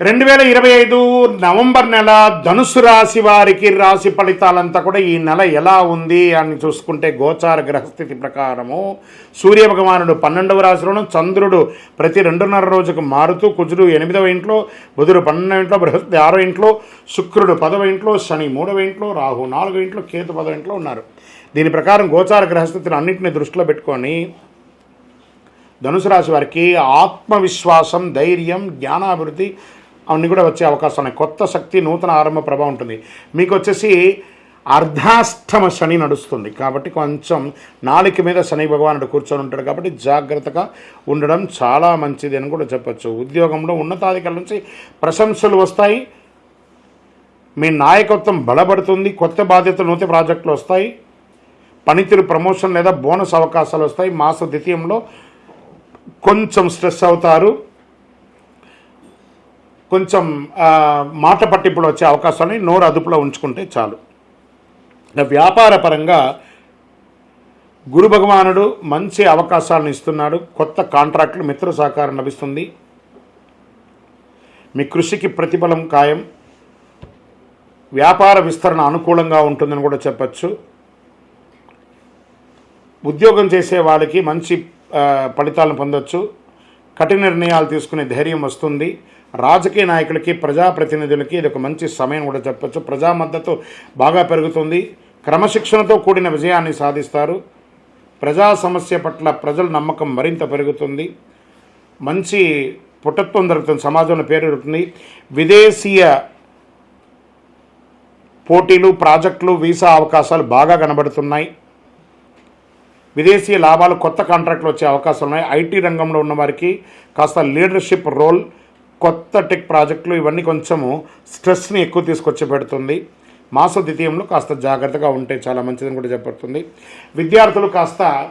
రెండు వేల ఇరవై ఐదు నవంబర్ నెల ధనుసు రాశి వారికి రాశి ఫలితాలంతా కూడా ఈ నెల ఎలా ఉంది అని చూసుకుంటే గోచార గ్రహస్థితి ప్రకారము సూర్యభగవానుడు పన్నెండవ రాశిలోను చంద్రుడు ప్రతి రెండున్నర రోజుకు మారుతూ కుజుడు ఎనిమిదవ ఇంట్లో బుధుడు పన్నెండవ ఇంట్లో బృహస్పతి ఆరో ఇంట్లో శుక్రుడు పదవ ఇంట్లో శని మూడవ ఇంట్లో రాహు నాలుగో ఇంట్లో కేతు పదవ ఇంట్లో ఉన్నారు. దీని ప్రకారం గోచార గ్రహస్థితిని అన్నింటినీ దృష్టిలో పెట్టుకొని ధనుసు రాశి వారికి ఆత్మవిశ్వాసం ధైర్యం జ్ఞానాభివృద్ధి అవన్నీ కూడా వచ్చే అవకాశం ఉన్నాయి. కొత్త శక్తి నూతన ఆరంభ ప్రభావం ఉంటుంది. మీకు వచ్చేసి అర్ధాష్టమ శని నడుస్తుంది. కాబట్టి కొంచెం నాలుక మీద శని భగవానుడు కూర్చొని ఉంటాడు కాబట్టి జాగ్రత్తగా ఉండడం చాలా మంచిది అని కూడా చెప్పచ్చు. ఉద్యోగంలో ఉన్నతాధికారుల నుంచి ప్రశంసలు వస్తాయి. మీ నాయకత్వం బలపడుతుంది. కొత్త బాధ్యతలు నూతన ప్రాజెక్టులు వస్తాయి. పనితీరు ప్రమోషన్ లేదా బోనస్ అవకాశాలు వస్తాయి. మాస ద్వితీయంలో కొంచెం స్ట్రెస్ అవుతారు. కొంచెం మాట పట్టింపులు వచ్చే అవకాశాన్ని నోరు అదుపులో ఉంచుకుంటే చాలు. వ్యాపార పరంగా గురు భగవానుడు మంచి అవకాశాలను ఇస్తున్నాడు. కొత్త కాంట్రాక్టులు మిత్ర సహకారం లభిస్తుంది. మీ కృషికి ప్రతిఫలం ఖాయం. వ్యాపార విస్తరణ అనుకూలంగా ఉంటుందని కూడా చెప్పచ్చు. ఉద్యోగం చేసే వాళ్ళకి మంచి ఫలితాలను పొందొచ్చు. కఠిన నిర్ణయాలు తీసుకునే ధైర్యం వస్తుంది. రాజకీయ నాయకులకి ప్రజాప్రతినిధులకి ఇది ఒక మంచి సమయం కూడా చెప్పచ్చు. ప్రజా మద్దతు బాగా పెరుగుతుంది. క్రమశిక్షణతో కూడిన విజయాన్ని సాధిస్తారు. ప్రజా సమస్య పట్ల ప్రజల నమ్మకం మరింత పెరుగుతుంది. మంచి పుటత్వం దొరుకుతుంది. సమాజంలో పేరు పెరుగుతుంది విదేశీయ పోటీలు ప్రాజెక్టులు వీసా అవకాశాలు బాగా కనబడుతున్నాయి. విదేశీ లాభాలు కొత్త కాంట్రాక్ట్లు వచ్చే అవకాశాలు ఉన్నాయి. ఐటీ రంగంలో ఉన్న వారికి కాస్త లీడర్షిప్ రోల్ కొత్త టెక్ ప్రాజెక్టులు ఇవన్నీ కొంచెము స్ట్రెస్ని ఎక్కువ తీసుకొచ్చి పెడుతుంది. మాస ద్వితీయంలో కాస్త జాగ్రత్తగా ఉంటే చాలా మంచిదని కూడా చెప్పబడుతుంది. విద్యార్థులు కాస్త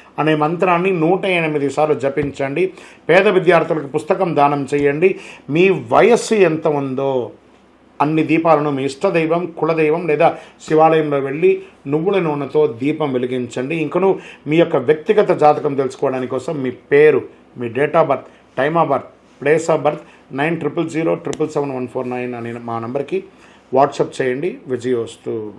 అనే మంత్రాన్ని నూట ఎనిమిది సార్లు జపించండి. పేద విద్యార్థులకు పుస్తకం దానం చేయండి. మీ వయస్సు ఎంత ఉందో అన్ని దీపాలను మీ ఇష్టదైవం కులదైవం లేదా శివాలయంలో వెళ్ళి నువ్వుల నూనెతో దీపం వెలిగించండి. ఇంకను మీ యొక్క వ్యక్తిగత జాతకం తెలుసుకోవడానికి కోసం మీ పేరు మీ date of birth time of birth place of birth nine triple zero triple seven one four nine అనే మా నంబర్కి వాట్సప్ చేయండి. విజయోస్తు.